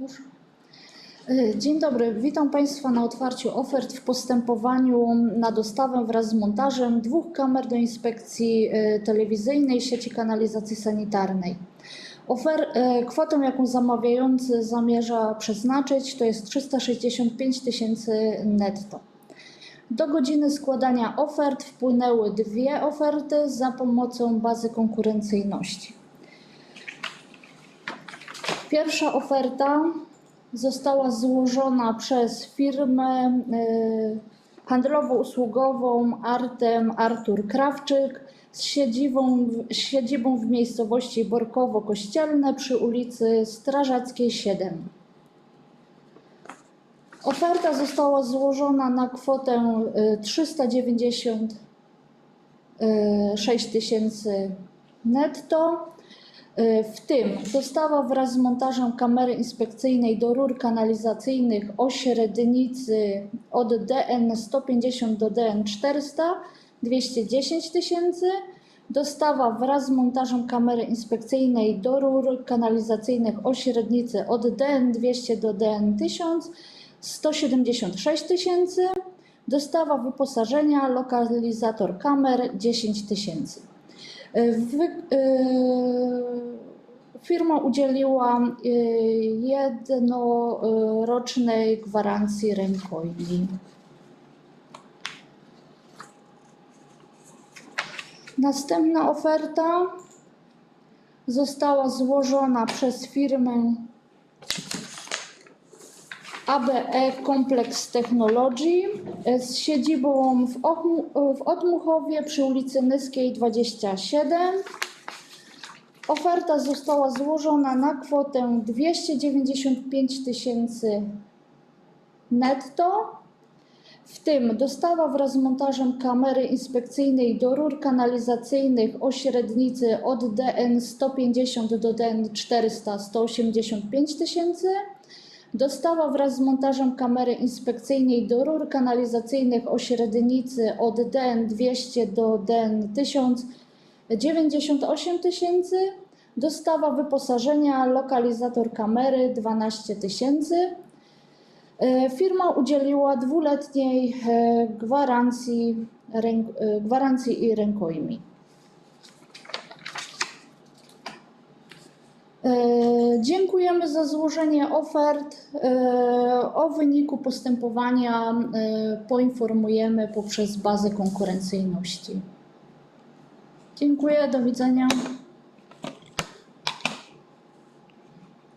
Już. Y, Dzień dobry, witam Państwa na otwarciu ofert w postępowaniu na dostawę wraz z montażem dwóch kamer do inspekcji y, telewizyjnej sieci kanalizacji sanitarnej. Ofer, y, kwotą, jaką zamawiający zamierza przeznaczyć, to jest 365 tysięcy netto. Do godziny składania ofert wpłynęły dwie oferty za pomocą bazy konkurencyjności. Pierwsza oferta została złożona przez firmę y, handlowo-usługową Artem Artur Krawczyk z siedzibą, siedzibą w miejscowości Borkowo-Kościelne przy ulicy Strażackiej 7. Oferta została złożona na kwotę y, 396 tysięcy netto. Y, W tym dostawa wraz z montażem kamery inspekcyjnej do rur kanalizacyjnych o średnicy od DN 150 do DN 400 210 tysięcy. Dostawa wraz z montażem kamery inspekcyjnej do rur kanalizacyjnych o średnicy od DN 200 do DN 1000 176 tysięcy. Dostawa wyposażenia lokalizator kamer 10 tysięcy. Wy, y, firma udzieliła y, jednorocznej gwarancji rękojmi. Następna oferta została złożona przez firmę ABE Complex Technology e, z siedzibą w, Ochmu- w Otmuchowie przy ulicy Nyskiej 27. Oferta została złożona na kwotę 295 tysięcy netto, w tym dostawa wraz z montażem kamery inspekcyjnej do rur kanalizacyjnych o średnicy od DN 150 do DN 400 185 tysięcy. Dostawa wraz z montażem kamery inspekcyjnej do rur kanalizacyjnych o średnicy od DN 200 do DN 1000 98 tysięcy. Dostawa wyposażenia lokalizator kamery 12 tysięcy. E, Firma udzieliła dwuletniej e, gwarancji, e, gwarancji i rękojmi. Dziękujemy za złożenie ofert. E, O wyniku postępowania e, poinformujemy poprzez bazę konkurencyjności. Dziękuję, do widzenia.